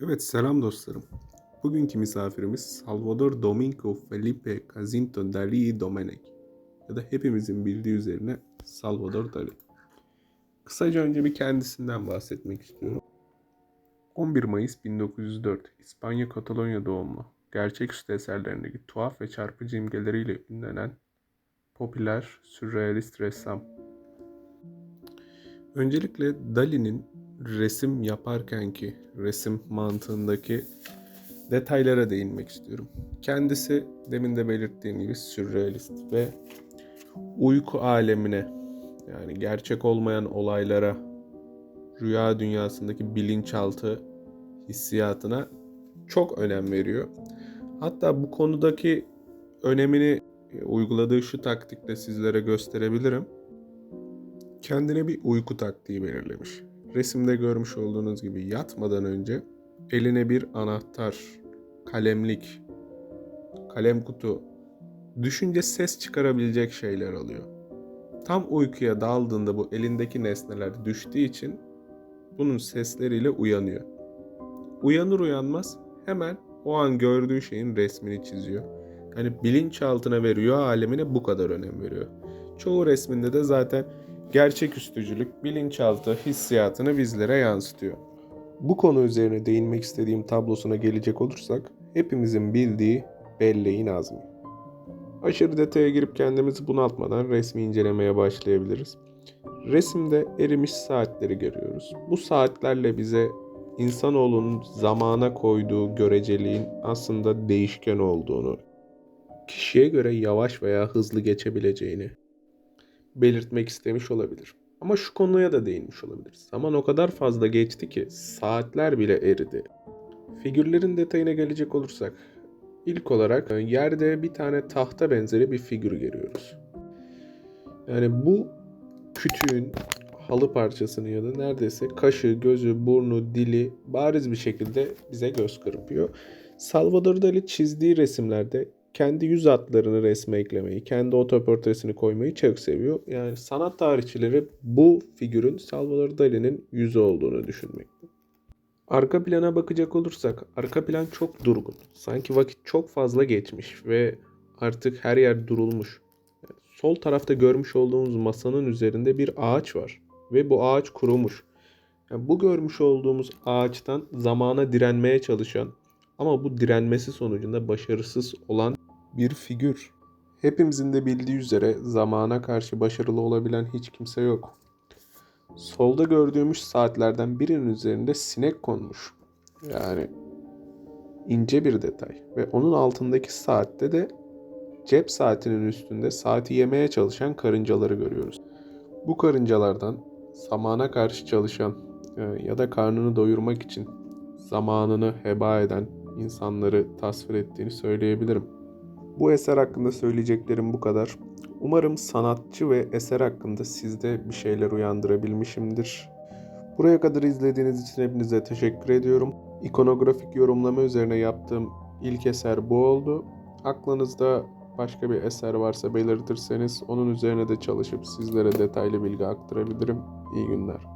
Evet selam dostlarım. Bugünkü misafirimiz Salvador Domingo Felipe Jacinto Dali Domenech ya da hepimizin bildiği üzerine Salvador Dali. Kısaca önce bir kendisinden bahsetmek istiyorum. 11 Mayıs 1904 İspanya Katalonya doğumlu. Gerçeküstü eserlerindeki tuhaf ve çarpıcı imgeleriyle ünlenen popüler sürrealist ressam. Öncelikle Dali'nin resim yaparkenki resim mantığındaki detaylara değinmek istiyorum. Kendisi demin de belirttiğim gibi sürrealist ve uyku alemine yani gerçek olmayan olaylara rüya dünyasındaki bilinçaltı hissiyatına çok önem veriyor. Hatta bu konudaki önemini e, uyguladığı şu taktikle sizlere gösterebilirim. Kendine bir uyku taktiği belirlemiş. Resimde görmüş olduğunuz gibi yatmadan önce eline bir anahtar, kalemlik, kalem kutu, düşünce ses çıkarabilecek şeyler alıyor. Tam uykuya daldığında bu elindeki nesneler düştüğü için bunun sesleriyle uyanıyor. Uyanır uyanmaz hemen o an gördüğü şeyin resmini çiziyor. Yani bilinçaltına ve rüya alemine bu kadar önem veriyor. Çoğu resminde de zaten gerçeküstücülük, bilinçaltı hissiyatını bizlere yansıtıyor. Bu konu üzerine değinmek istediğim tablosuna gelecek olursak hepimizin bildiği Belleğin Azmi. Aşırı detaya girip kendimizi bunaltmadan resmi incelemeye başlayabiliriz. Resimde erimiş saatleri görüyoruz. Bu saatlerle bize insanoğlunun zamana koyduğu göreceliğin aslında değişken olduğunu, kişiye göre yavaş veya hızlı geçebileceğini belirtmek istemiş olabilir. Ama şu konuya da değinmiş olabilir. Zaman o kadar fazla geçti ki saatler bile eridi. Figürlerin detayına gelecek olursak ilk olarak yerde bir tane tahta benzeri bir figür görüyoruz. Yani bu kütüğün halı parçasını ya da neredeyse kaşı, gözü, burnu, dili bariz bir şekilde bize göz kırpıyor. Salvador Dali çizdiği resimlerde kendi yüz hatlarını resme eklemeyi, kendi otoportresini koymayı çok seviyor. Yani sanat tarihçileri bu figürün Salvador Dali'nin yüzü olduğunu düşünmekte. Arka plana bakacak olursak, arka plan çok durgun. Sanki vakit çok fazla geçmiş ve artık her yer durulmuş. Sol tarafta görmüş olduğumuz masanın üzerinde bir ağaç var ve bu ağaç kurumuş. Yani bu görmüş olduğumuz ağaçtan zamana direnmeye çalışan ama bu direnmesi sonucunda başarısız olan bir figür. Hepimizin de bildiği üzere zamana karşı başarılı olabilen hiç kimse yok. Solda gördüğümüz saatlerden birinin üzerinde sinek konmuş. Yani ince bir detay ve onun altındaki saatte de cep saatinin üstünde saati yemeye çalışan karıncaları görüyoruz. Bu karıncalardan zamana karşı çalışan e, ya da karnını doyurmak için zamanını heba eden insanları tasvir ettiğini söyleyebilirim. Bu eser hakkında söyleyeceklerim bu kadar. Umarım sanatçı ve eser hakkında sizde bir şeyler uyandırabilmişimdir. Buraya kadar izlediğiniz için hepinize teşekkür ediyorum. İkonografik yorumlama üzerine yaptığım ilk eser bu oldu. Aklınızda başka bir eser varsa belirtirseniz onun üzerine de çalışıp sizlere detaylı bilgi aktarabilirim. İyi günler.